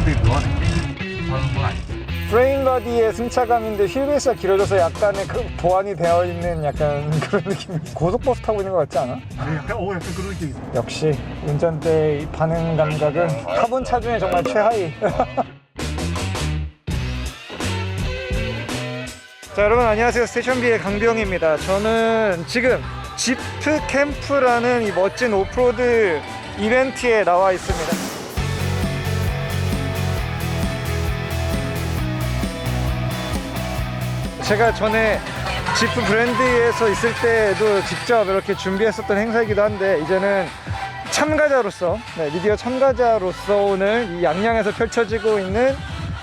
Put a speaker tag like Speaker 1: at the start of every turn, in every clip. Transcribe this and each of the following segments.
Speaker 1: 승차감 되게 묘하네. 다른 건 아니지.
Speaker 2: 브레인 바디의 승차감인데 휠베이스가 길어져서 약간의 그 보완이 되어 있는 약간 그런 느낌. 고속버스 타고 있는 것 같지 않아?
Speaker 1: 네, 약간, 오, 약간 그런 느낌이 있어.
Speaker 2: 역시 운전대 의 반응 감각은 타본 차 중에 정말 최하위. 자 여러분 안녕하세요 스테이션비의 강병입니다. 저는 지금 지프 캠프라는 이 멋진 오프로드 이벤트에 나와 있습니다. 제가 전에 지프 브랜드에서 있을 때도 직접 이렇게 준비했었던 행사이기도 한데 이제는 참가자로서 네, 미디어 참가자로서 오늘 이 양양에서 펼쳐지고 있는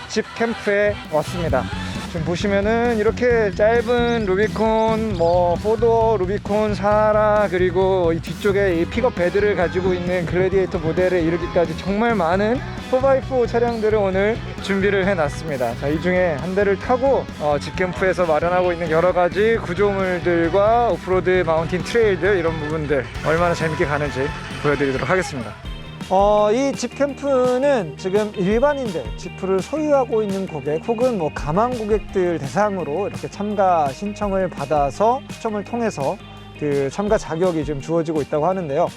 Speaker 2: 집 캠프에 왔습니다. 지금 보시면은 이렇게 짧은 루비콘, 뭐 포도, 루비콘, 사라 그리고 이 뒤쪽에 이 픽업 베드를 가지고 있는 글래디에이터 모델에 이르기까지 정말 많은 4x4 차량들을 오늘 준비를 해놨습니다. 자, 이 중에 한 대를 타고 어, 집 캠프에서 마련하고 있는 여러 가지 구조물들과 오프로드 마운틴 트레일들 이런 부분들 얼마나 재밌게 가는지 보여드리도록 하겠습니다. 어, 이 집 캠프는 지금 일반인들, 지프를 소유하고 있는 고객 혹은 뭐 가망 고객들 대상으로 이렇게 참가 신청을 받아서 추첨을 통해서 그 참가 자격이 지금 주어지고 있다고 하는데요.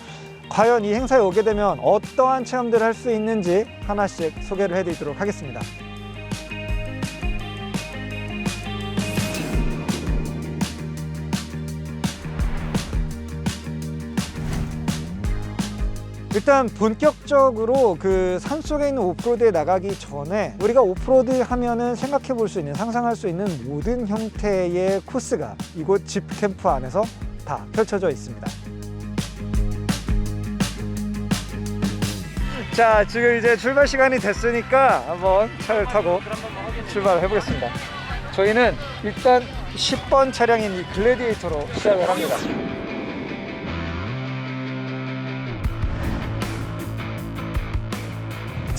Speaker 2: 과연 이 행사에 오게 되면 어떠한 체험들을 할 수 있는지 하나씩 소개를 해드리도록 하겠습니다. 일단 본격적으로 그 산속에 있는 오프로드에 나가기 전에 우리가 오프로드 하면은 생각해 볼 수 있는 상상할 수 있는 모든 형태의 코스가 이곳 집 캠프 안에서 다 펼쳐져 있습니다. 자, 지금 이제 출발 시간이 됐으니까 한번 차를 타고 출발을 해보겠습니다. 저희는 일단 10번 차량인 이 글래디에이터로 시작을 합니다.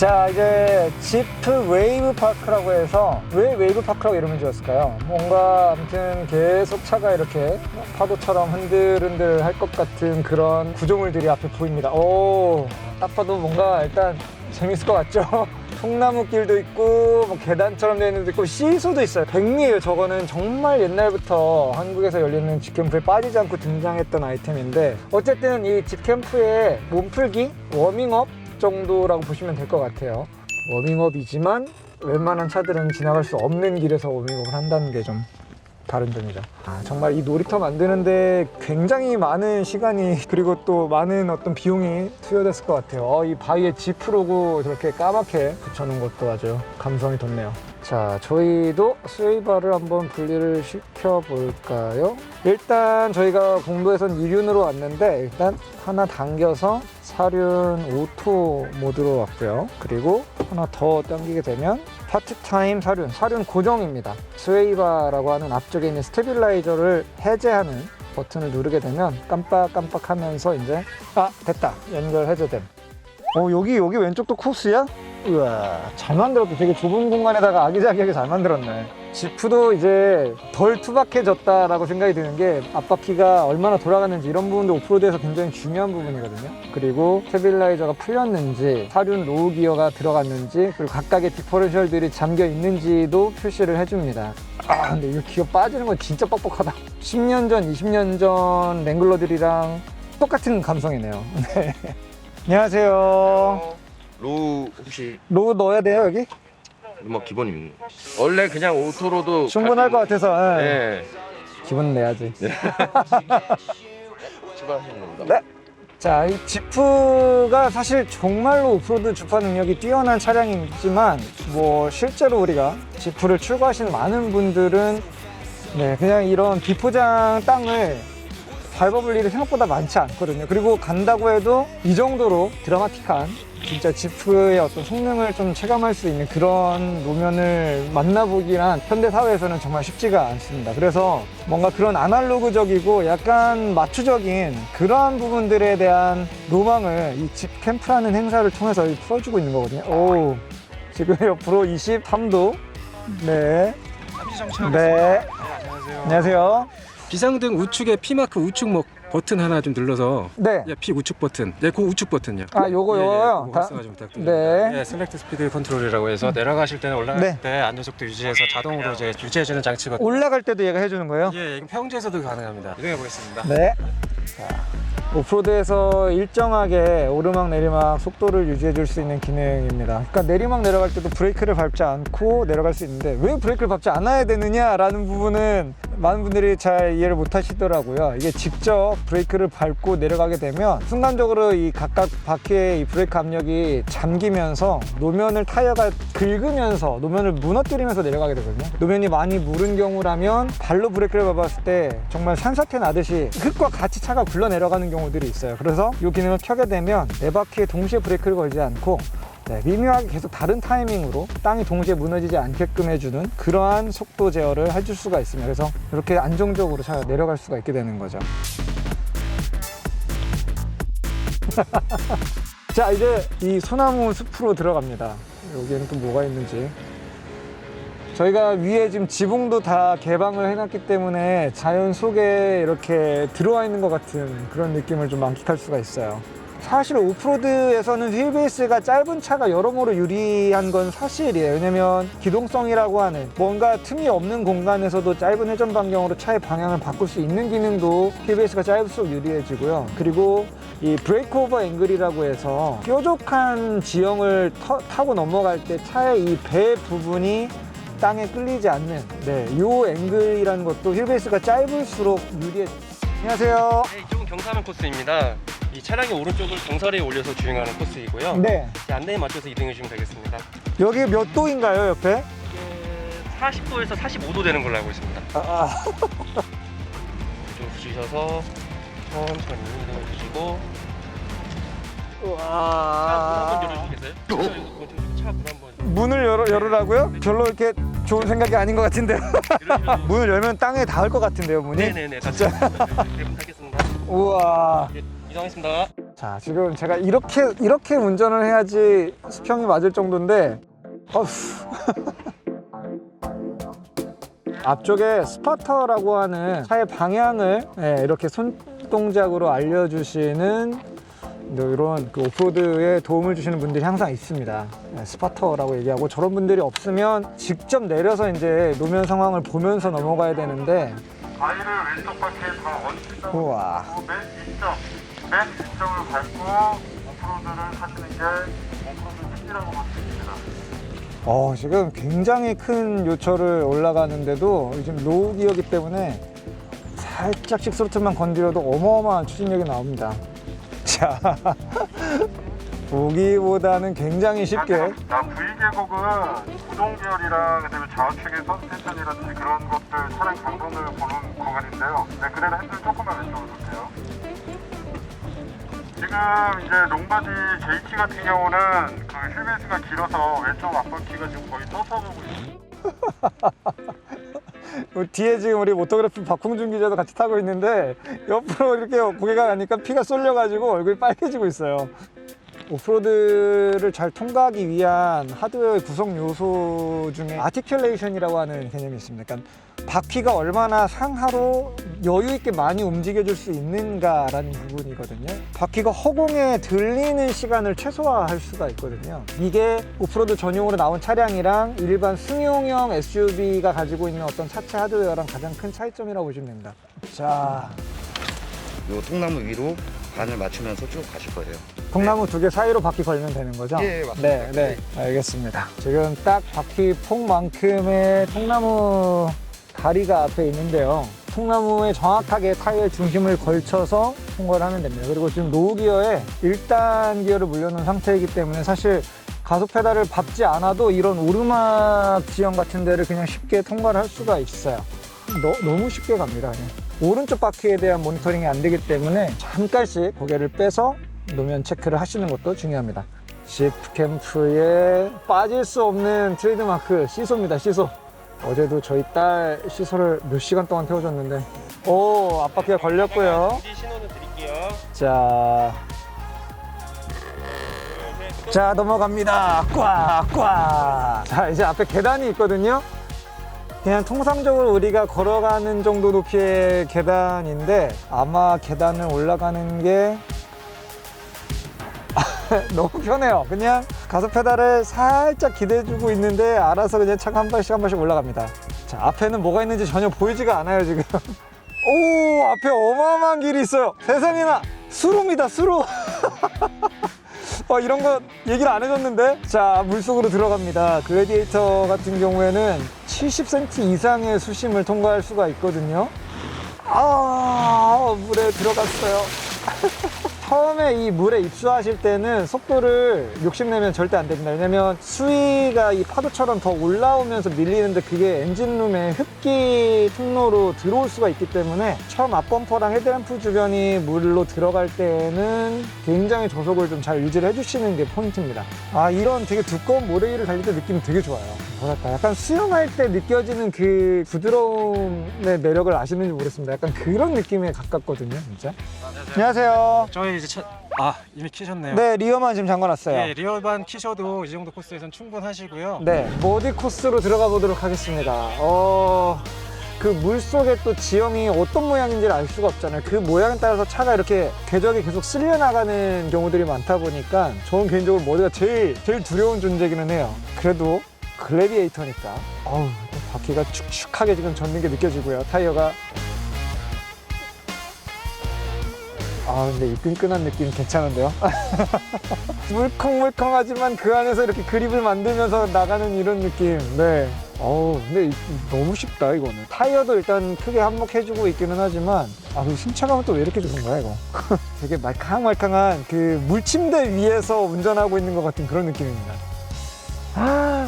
Speaker 2: 자 이제 지프 웨이브 파크라고 해서 왜 웨이브 파크라고 이름을 지었을까요? 뭔가 아무튼 계속 차가 이렇게 파도처럼 흔들흔들 할 것 같은 그런 구조물들이 앞에 보입니다. 오, 딱 봐도 뭔가 일단 재밌을 것 같죠? 통나무 길도 있고 뭐 계단처럼 되어 있는 데도 있고 시소도 있어요. 백미예요. 저거는 정말 옛날부터 한국에서 열리는 집캠프에 빠지지 않고 등장했던 아이템인데 어쨌든 이 집캠프의 몸풀기 워밍업 정도라고 보시면 될 것 같아요. 워밍업이지만 웬만한 차들은 지나갈 수 없는 길에서 워밍업을 한다는 게 좀 다른 점이죠. 아, 정말 이 놀이터 만드는데 굉장히 많은 시간이 그리고 또 많은 어떤 비용이 투여됐을 것 같아요. 어, 이 바위에 지프 로고 저렇게 까맣게 붙여놓은 것도 아주 감성이 돋네요. 자, 저희도 스웨이바를 한번 분리를 시켜볼까요? 일단 저희가 공도에선 2륜으로 왔는데 일단 하나 당겨서 사륜 오토 모드로 왔고요. 그리고 하나 더 당기게 되면 파트타임 사륜, 사륜 고정입니다. 스웨이바라고 하는 앞쪽에 있는 스테빌라이저를 해제하는 버튼을 누르게 되면 깜빡깜빡 하면서 이제 아 됐다 연결 해제됨. 어 여기 여기 왼쪽도 코스야? 우와 잘 만들었다. 되게 좁은 공간에다가 아기자기하게 잘 만들었네. 지프도 이제 덜 투박해졌다라고 생각이 드는 게 앞바퀴가 얼마나 돌아가는지 이런 부분도 오프로드에서 굉장히 중요한 부분이거든요. 그리고 스테빌라이저가 풀렸는지 사륜 로우 기어가 들어갔는지 그리고 각각의 디퍼런셜들이 잠겨 있는지도 표시를 해줍니다. 아 근데 이거 기어 빠지는 건 진짜 뻑뻑하다. 10년 전 20년 전 랭글러들이랑 똑같은 감성이네요. 네. 안녕하세요
Speaker 3: 로우 혹시
Speaker 2: 로우 넣어야 돼요 여기?
Speaker 3: 뭐 기본입니다. 원래 그냥 오토로도
Speaker 2: 충분할 것 같아서 예.
Speaker 3: 네.
Speaker 2: 기분 내야지
Speaker 3: 출발하시는 겁니다.
Speaker 2: 네. 자, 이 지프가 사실 정말로 오프로드 주파 능력이 뛰어난 차량이지만 뭐 실제로 우리가 지프를 출고하시는 많은 분들은 네, 그냥 이런 비포장 땅을 밟아볼 일이 생각보다 많지 않거든요. 그리고 간다고 해도 이 정도로 드라마틱한 진짜 지프의 어떤 성능을 좀 체감할 수 있는 그런 노면을 만나보기란 현대 사회에서는 정말 쉽지가 않습니다. 그래서 뭔가 그런 아날로그적이고 약간 마추적인 그러한 부분들에 대한 로망을 이 집 캠프라는 행사를 통해서 풀어주고 있는 거거든요. 오, 지금 옆으로 23도. 네. 네. 안녕하세요.
Speaker 4: 비상등 우측에 P마크 우측목 버튼 하나 좀 눌러서
Speaker 2: 네.
Speaker 4: 예, P 우측 버튼, 예, 그 우측 버튼요.
Speaker 2: 아, 요거,
Speaker 4: 예, 예,
Speaker 2: 요거요?
Speaker 4: 그거
Speaker 2: 다-
Speaker 4: 활성화 좀 부탁드립니다.
Speaker 2: 네.
Speaker 4: 예, 셀렉트 스피드 컨트롤이라고 해서 내려가실 때는 올라갈
Speaker 2: 네.
Speaker 4: 때 안전속도 유지해서 자동으로 이제 유지해주는 장치거든요.
Speaker 2: 올라갈 때도 얘가 해주는 거예요?
Speaker 4: 예, 이건 평지에서도 가능합니다. 이동해 보겠습니다.
Speaker 2: 네. 자, 오프로드에서 일정하게 오르막 내리막 속도를 유지해 줄 수 있는 기능입니다. 그러니까 내리막 내려갈 때도 브레이크를 밟지 않고 내려갈 수 있는데 왜 브레이크를 밟지 않아야 되느냐라는 부분은 많은 분들이 잘 이해를 못 하시더라고요. 이게 직접 브레이크를 밟고 내려가게 되면 순간적으로 이 각각 바퀴의 이 브레이크 압력이 잠기면서 노면을 타이어가 긁으면서 노면을 무너뜨리면서 내려가게 되거든요. 노면이 많이 무른 경우라면 발로 브레이크를 밟았을 때 정말 산사태 나듯이 흙과 같이 차가 굴러 내려가는 경우들이 있어요. 그래서 이 기능을 켜게 되면 네 바퀴에 동시에 브레이크를 걸지 않고 네, 미묘하게 계속 다른 타이밍으로 땅이 동시에 무너지지 않게끔 해주는 그러한 속도 제어를 해줄 수가 있습니다. 그래서 이렇게 안정적으로 차가 내려갈 수가 있게 되는 거죠. 자 이제 이 소나무 숲으로 들어갑니다. 여기에는 또 뭐가 있는지. 저희가 위에 지금 지붕도 다 개방을 해놨기 때문에 자연 속에 이렇게 들어와 있는 것 같은 그런 느낌을 좀 만끽할 수가 있어요. 사실 오프로드에서는 휠베이스가 짧은 차가 여러모로 유리한 건 사실이에요. 왜냐면 기동성이라고 하는 뭔가 틈이 없는 공간에서도 짧은 회전 반경으로 차의 방향을 바꿀 수 있는 기능도 휠베이스가 짧을수록 유리해지고요. 그리고 이 브레이크 오버 앵글이라고 해서 뾰족한 지형을 터- 타고 넘어갈 때 차의 이 배 부분이 땅에 끌리지 않는 네, 요 앵글이라는 것도 휠베이스가 짧을수록 유리해. 안녕하세요.
Speaker 4: 네, 이쪽은 경사면 코스입니다. 이 차량의 오른쪽을 경사리에 올려서 주행하는 코스이고요.
Speaker 2: 네.
Speaker 4: 이 안내에 맞춰서 이동해 주시면 되겠습니다.
Speaker 2: 여기 몇 도인가요, 옆에?
Speaker 4: 40도에서 45도 되는 걸로 알고 있습니다.
Speaker 2: 아,
Speaker 4: 좀 주셔서 천천히 이동해 주시고
Speaker 2: 와.
Speaker 4: 차문 한번 열어주시겠어요? 차문 한번
Speaker 2: 문을 열어, 열으라고요? 별로 이렇게 좋은 생각이 아닌 것 같은데요. 문을 열면 땅에 닿을 것 같은데요, 문이?
Speaker 4: 네네네 진짜 네 부탁했습니다.
Speaker 2: 우와.
Speaker 4: 예, 이동하겠습니다.
Speaker 2: 자, 지금 제가 이렇게, 이렇게 운전을 해야지 수평이 맞을 정도인데, 어후. 앞쪽에 스파터라고 하는 차의 방향을 예, 이렇게 손동작으로 알려주시는 이런 그 오프로드에 도움을 주시는 분들이 항상 있습니다. 예, 스파터라고 얘기하고 저런 분들이 없으면 직접 내려서 이제 노면 상황을 보면서 넘어가야 되는데,
Speaker 1: 바위를 왼쪽 바퀴에 다 얹힌
Speaker 2: 우와.
Speaker 1: 맨 뒷점, 맨 뒷점을 밟고 오프로드를 하시는 게 오프로드 특기라고 볼 수 있습니다.
Speaker 2: 어, 지금 굉장히 큰 요철을 올라가는데도 지금 로우 기어기 때문에 살짝씩 스로틀만 건드려도 어마어마한 추진력이 나옵니다. 자, 보기보다는 굉장히 쉽게
Speaker 1: 자, V 계곡은 구동 계열이랑 그다음에 좌측의 서스펜션이라든지 그런 것들 차량 강도를 보는 구간인데요. 네, 그대로 핸들 조금만 왼쪽으로 놓으세요. 지금 이제 롱바디 JT 같은 경우는 그 휠베이스가 길어서 왼쪽 앞바퀴가 지금 거의 떠서 가고 있어요.
Speaker 2: 어, 뒤에 지금 우리 모토그래피 박홍준 기자도 같이 타고 있는데 옆으로 이렇게 고개가 가니까 피가 쏠려가지고 얼굴이 빨개지고 있어요. 오프로드를 잘 통과하기 위한 하드웨어의 구성 요소 중에 아티큘레이션이라고 하는 개념이 있습니다. 그러니까 바퀴가 얼마나 상하로 여유 있게 많이 움직여 줄 수 있는가라는 부분이거든요. 바퀴가 허공에 들리는 시간을 최소화할 수가 있거든요. 이게 오프로드 전용으로 나온 차량이랑 일반 승용형 SUV가 가지고 있는 어떤 차체 하드웨어랑 가장 큰 차이점이라고 보시면 됩니다. 자,
Speaker 5: 요 통나무 위로 반을 맞추면서 쭉 가실 거예요.
Speaker 2: 통나무 두 개 사이로 바퀴 걸면 되는 거죠?
Speaker 5: 예, 맞습니다.
Speaker 2: 네, 네, 알겠습니다. 지금 딱 바퀴 폭만큼의 통나무 다리가 앞에 있는데요. 통나무에 정확하게 타이어 중심을 걸쳐서 통과를 하면 됩니다. 그리고 지금 로우 기어에 1단 기어를 물려놓은 상태이기 때문에 사실 가속 페달을 밟지 않아도 이런 오르막 지형 같은 데를 그냥 쉽게 통과를 할 수가 있어요. 너, 너무 쉽게 갑니다. 그냥. 오른쪽 바퀴에 대한 모니터링이 안 되기 때문에 잠깐씩 고개를 빼서 노면 체크를 하시는 것도 중요합니다. 지프 캠프에 빠질 수 없는 트레이드마크 시소입니다. 시소. 어제도 저희 딸 시소를 몇 시간 동안 태워줬는데 오 앞바퀴가 걸렸고요.
Speaker 4: 신호는 드릴게요.
Speaker 2: 자, 자 넘어갑니다. 꽉 꽉. 자 이제 앞에 계단이 있거든요. 그냥 통상적으로 우리가 걸어가는 정도 높이의 계단인데 아마 계단을 올라가는 게 너무 편해요. 그냥 가속 페달을 살짝 기대주고 있는데 알아서 그냥 차가 한 발씩 한 발씩 올라갑니다. 자, 앞에는 뭐가 있는지 전혀 보이지가 않아요, 지금. 오, 앞에 어마어마한 길이 있어요. 세상에나 수로입니다, 수로. 어, 이런 거 얘기를 안 해줬는데? 자, 물속으로 들어갑니다. 글래디에이터 같은 경우에는 70cm 이상의 수심을 통과할 수가 있거든요. 아, 물에 들어갔어요. 처음에 이 물에 입수하실 때는 속도를 욕심내면 절대 안 됩니다. 왜냐면 수위가 이 파도처럼 더 올라오면서 밀리는데 그게 엔진룸의 흡기 통로로 들어올 수가 있기 때문에 처음 앞범퍼랑 헤드램프 주변이 물로 들어갈 때는 굉장히 저속을 좀 잘 유지를 해주시는 게 포인트입니다. 아, 이런 되게 두꺼운 모래 위를 달릴 때 느낌이 되게 좋아요. 뭐랄까, 약간 수영할 때 느껴지는 그 부드러움의 매력을 아시는지 모르겠습니다. 약간 그런 느낌에 가깝거든요, 진짜. 안녕하세요.
Speaker 6: 저희 이제 차... 아 이미 키셨네요.
Speaker 2: 네, 리어만 지금 잠궈놨어요.
Speaker 6: 네, 리얼반 키셔도 이 정도 코스에선 충분하시고요.
Speaker 2: 네, 모디 코스로 들어가 보도록 하겠습니다. 어, 그 물 속에 또 지형이 어떤 모양인지를 알 수가 없잖아요. 그 모양에 따라서 차가 이렇게 궤적이 계속 쓸려 나가는 경우들이 많다 보니까 저는 개인적으로 모디가 제일 제일 두려운 존재기는 해요. 그래도 글래디에이터니까. 어우, 바퀴가 축축하게 지금 젖는 게 느껴지고요. 타이어가. 아 근데 이 끈끈한 느낌 괜찮은데요? 물컹물컹하지만 그 안에서 이렇게 그립을 만들면서 나가는 이런 느낌. 네. 어우 근데 이- 너무 쉽다 이거는. 타이어도 일단 크게 한몫해주고 있기는 하지만 아그 신차감은 또 왜 이렇게 좋은 거야 이거? 되게 말캉말캉한 그 물침대 위에서 운전하고 있는 것 같은 그런 느낌입니다. 아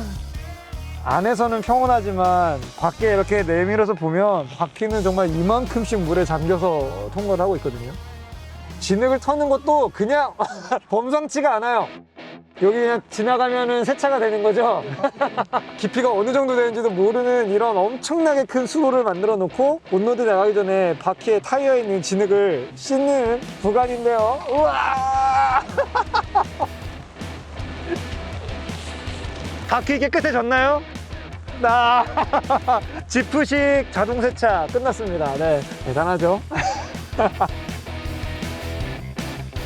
Speaker 2: 안에서는 평온하지만 밖에 이렇게 내밀어서 보면 바퀴는 정말 이만큼씩 물에 잠겨서 통과를 하고 있거든요 진흙을 터는 것도 그냥 범상치가 않아요. 여기 그냥 지나가면은 세차가 되는 거죠. 깊이가 어느 정도 되는지도 모르는 이런 엄청나게 큰 수로를 만들어 놓고 온로드 나가기 전에 바퀴에 타이어에 있는 진흙을 씻는 구간인데요. 우와! 바퀴 깨끗해졌나요? 나 지프식 자동 세차 끝났습니다. 네, 대단하죠?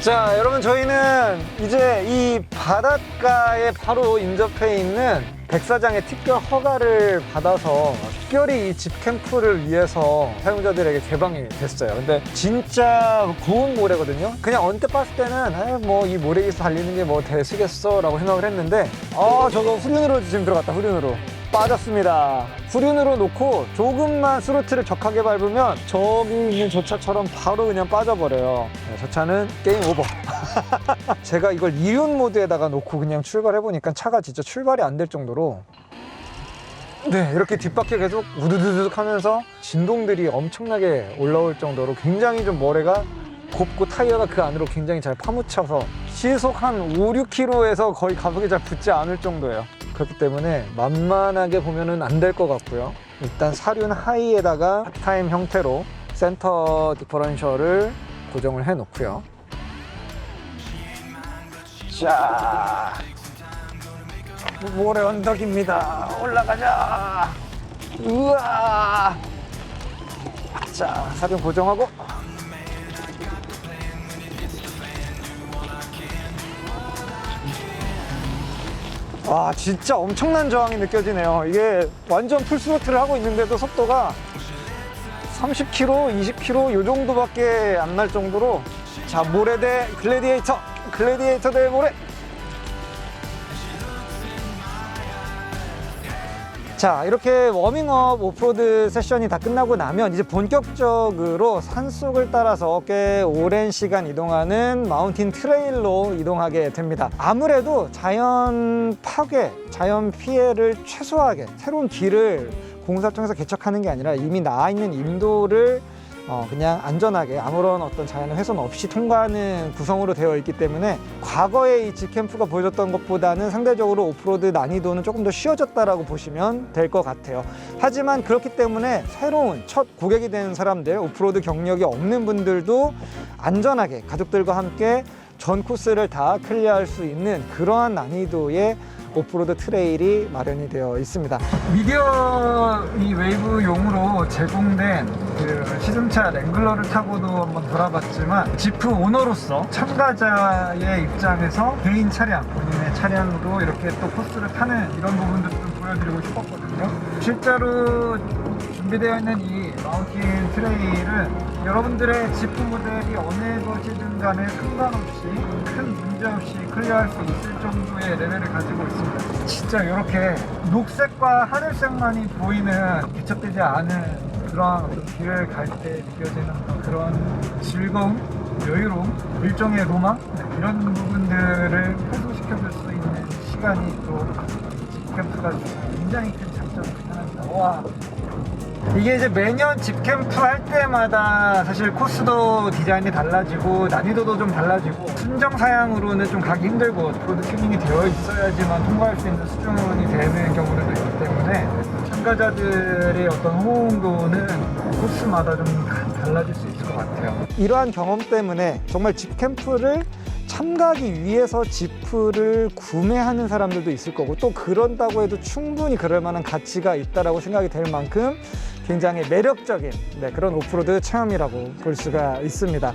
Speaker 2: 자, 여러분 저희는 이제 이 바닷가에 바로 인접해 있는 백사장의 특별 허가를 받아서 특별히 이 집 캠프를 위해서 사용자들에게 개방이 됐어요. 근데 진짜 고운 모래거든요. 그냥 언뜻 봤을 때는 뭐 이 모래 위에서 달리는 게 뭐 대수겠어라고 생각을 했는데 아 저거 후륜으로 지금 들어갔다 후륜으로 빠졌습니다. 후륜으로 놓고 조금만 스로틀을 격하게 밟으면 저기 있는 저 차처럼 바로 그냥 빠져버려요. 네, 저 차는 게임 오버. 제가 이걸 이륜 모드에다가 놓고 그냥 출발해 보니까 차가 진짜 출발이 안 될 정도로 네 이렇게 뒷바퀴 계속 우두두둑 하면서 진동들이 엄청나게 올라올 정도로 굉장히 좀 모래가 곱고 타이어가 그 안으로 굉장히 잘 파묻혀서 시속 한 5, 6km에서 거의 가속이 잘 붙지 않을 정도예요. 그렇기 때문에 만만하게 보면은 안 될 것 같고요. 일단 사륜 하이에다가 타임 형태로 센터 디퍼런셜을 고정을 해 놓고요. 자, 모래 언덕입니다. 올라가자. 우와. 자, 사륜 고정하고. 와, 진짜 엄청난 저항이 느껴지네요. 이게 완전 풀스로틀을 하고 있는데도 속도가 30km, 20km 요 정도밖에 안 날 정도로 자, 모래 대 글래디에이터, 글래디에이터 대 모래. 자 이렇게 워밍업 오프로드 세션이 다 끝나고 나면 이제 본격적으로 산속을 따라서 꽤 오랜 시간 이동하는 마운틴 트레일로 이동하게 됩니다. 아무래도 자연 파괴 자연 피해를 최소화하게 새로운 길을 공사를 통해서 개척하는 게 아니라 이미 나와 있는 인도를 어, 그냥 안전하게 아무런 어떤 자연의 훼손 없이 통과하는 구성으로 되어 있기 때문에 과거에 이 지캠프가 보여줬던 것보다는 상대적으로 오프로드 난이도는 조금 더 쉬워졌다라고 보시면 될 것 같아요. 하지만 그렇기 때문에 새로운 첫 고객이 되는 사람들, 오프로드 경력이 없는 분들도 안전하게 가족들과 함께 전 코스를 다 클리어할 수 있는 그러한 난이도의 오프로드 트레일이 마련이 되어 있습니다. 미디어 이 웨이브용으로 제공된 그 시승차 랭글러를 타고도 한번 돌아봤지만 지프 오너로서 참가자의 입장에서 개인 차량, 본인의 차량으로 이렇게 또 코스를 타는 이런 부분도 좀 보여드리고 싶었거든요. 실제로 준비되어 있는 이 마운틴 트레일은 여러분들의 지프 모델이 어느 것이든 간에 상관없이 큰 문제 없이 클리어할 수 있을 정도의 레벨을 가지고 있습니다. 진짜 이렇게 녹색과 하늘색만이 보이는 개척되지 않은 그런 길을 갈 때 느껴지는 그런 즐거움, 여유로움, 일종의 로망 네, 이런 부분들을 해소시켜줄 수 있는 시간이 또 집캠프가 굉장히 큰 장점 중 하나입니다. 와. 이게 이제 매년 집 캠프 할 때마다 사실 코스도 디자인이 달라지고 난이도도 좀 달라지고 순정 사양으로는 좀 가기 힘들고 프로드 튜닝이 되어 있어야지만 통과할 수 있는 수준이 되는 경우들도 있기 때문에 참가자들의 어떤 호응도는 코스마다 좀 달라질 수 있을 것 같아요. 이러한 경험 때문에 정말 집 캠프를 참가하기 위해서 지프를 구매하는 사람들도 있을 거고 또 그런다고 해도 충분히 그럴 만한 가치가 있다라고 생각이 될 만큼 굉장히 매력적인 네, 그런 오프로드 체험이라고 볼 수가 있습니다.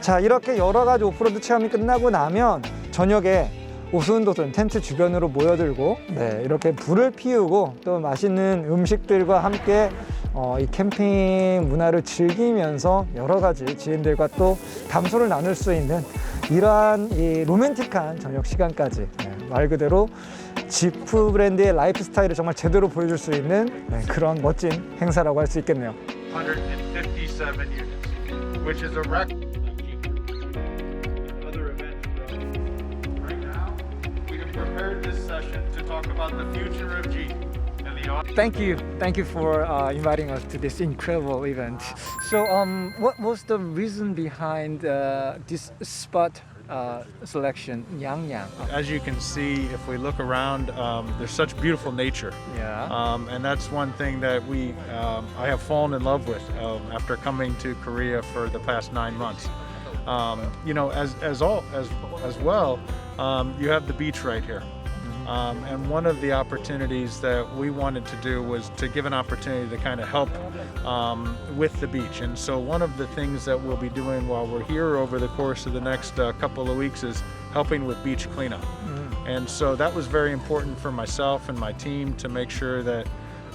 Speaker 2: 자 이렇게 여러 가지 오프로드 체험이 끝나고 나면 저녁에 오순도순 텐트 주변으로 모여들고 네, 이렇게 불을 피우고 또 맛있는 음식들과 함께 어, 이 캠핑 문화를 즐기면서 여러 가지 지인들과 또 담소를 나눌 수 있는 이러한 이 로맨틱한 저녁 시간까지 네, 말 그대로 지프 브랜드의 라이프 스타일을 정말 제대로 보여줄 수 있는 네, 그런 멋진 행사라고 할 수 있겠네요.
Speaker 1: 157 units, which is a.
Speaker 2: Thank you, thank you for uh, inviting us to this incredible event. So, um, what was the reason behind uh, this spot uh, selection, Yang Yang?
Speaker 7: As you can see, if we look around, um, there's such beautiful nature.
Speaker 2: Yeah.
Speaker 7: Um, and that's one thing that we um, I have fallen in love with um, after coming to Korea for the past nine months. Um, you know, as as all as as well, um, you have the beach right here. Um, and one of the opportunities that we wanted to do was to give an opportunity to kind of help um, with the beach. And so, one of the things that we'll be doing while we're here over the course of the next uh, couple of weeks is helping with beach cleanup. And so that was very important for myself and my team to make sure that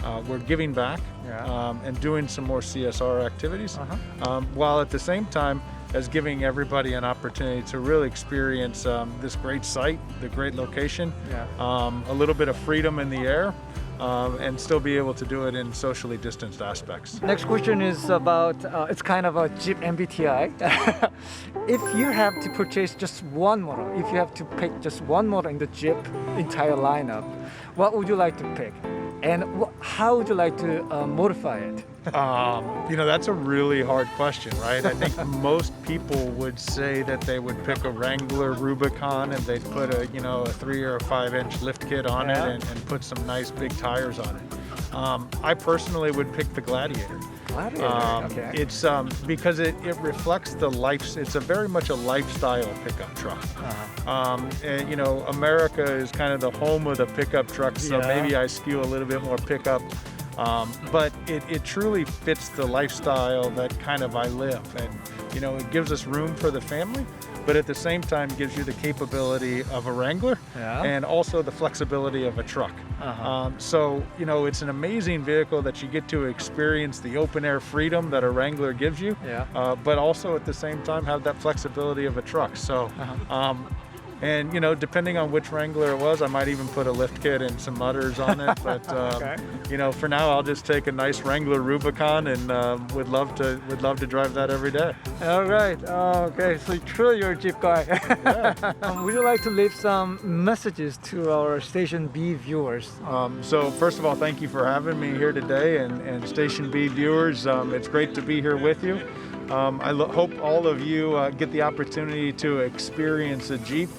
Speaker 7: uh, we're giving back
Speaker 2: Yeah.
Speaker 7: um, and doing some more CSR activities,
Speaker 2: Uh-huh.
Speaker 7: um, while at the same time as giving everybody an opportunity to really experience um, this great site, the great location,
Speaker 2: Yeah.
Speaker 7: um, a little bit of freedom in the air, um, and still be able to do it in socially distanced aspects.
Speaker 2: Next question is about uh, it's kind of a Jeep MBTI. if you have to purchase just one model, if you have to pick just one model in the Jeep entire lineup, what would you like to pick? And how would you like to uh, modify it?
Speaker 7: Um, you know, that's a really hard question, right? I think most people would say that they would pick a Wrangler Rubicon and they'd put a, you know, a three or a five inch lift kit on
Speaker 2: Yeah.
Speaker 7: it and, and put some nice big tires on it. Um, I personally would pick the Gladiator.
Speaker 2: Gladiator.
Speaker 7: Um,
Speaker 2: okay.
Speaker 7: It's um, because it, it reflects the life. It's a very much a lifestyle pickup truck.
Speaker 2: Uh-huh.
Speaker 7: Um, and you know, America is kind of the home of the pickup truck, so
Speaker 2: Yeah.
Speaker 7: maybe I skew a little bit more pickup. Um, but it, it truly fits the lifestyle that kind of I live, and you know, it gives us room for the family, but at the same time gives you the capability of a Wrangler
Speaker 2: Yeah.
Speaker 7: and also the flexibility of a truck.
Speaker 2: Uh-huh.
Speaker 7: Um, so you know, it's an amazing vehicle that you get to experience the open air freedom that a Wrangler gives you
Speaker 2: Yeah.
Speaker 7: uh, but also at the same time have that flexibility of a truck. So,
Speaker 2: Uh-huh.
Speaker 7: um, and you know, depending on which Wrangler it was, I might even put a lift kit and some mutters on it. But um,
Speaker 2: Okay.
Speaker 7: you know, for now, I'll just take a nice Wrangler Rubicon and um, would love to would love to drive that every day.
Speaker 2: All right. Oh, okay. So truly you're a Jeep guy. um, would you like to leave some messages to our Station B viewers?
Speaker 7: Um, so first of all, thank you for having me here today, and, and Station B viewers, um, it's great to be here with you. Um, I lo- hope all of you uh, get the opportunity to experience a Jeep,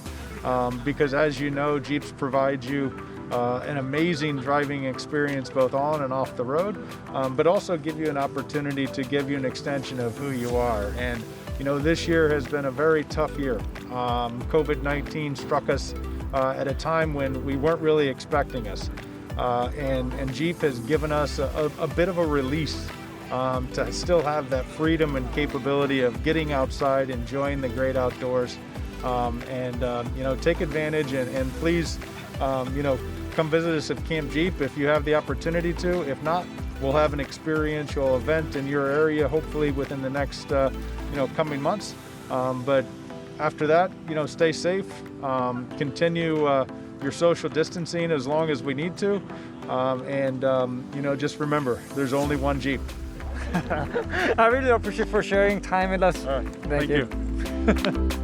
Speaker 7: um, because as you know, Jeeps provide you uh, an amazing driving experience both on and off the road, um, but also give you an opportunity to give you an extension of who you are. And you know, this year has been a very tough year. Um, COVID 19 struck us uh, at a time when we weren't really expecting us. Uh, and, and Jeep has given us a, a, a bit of a release um, to still have that freedom and capability of getting outside, enjoying the great outdoors, um, and um, you know take advantage and, and please um, you know come visit us at Camp Jeep if you have the opportunity to. If not, we'll have an experiential event in your area hopefully within the next uh, you know coming months. Um, but after that, you know, stay safe, um, continue uh, your social distancing as long as we need to, um, and um, you know, just remember, there's only one Jeep.
Speaker 2: I really appreciate for sharing time with us.
Speaker 7: Right,
Speaker 2: Thank
Speaker 7: thank
Speaker 2: you.
Speaker 7: you.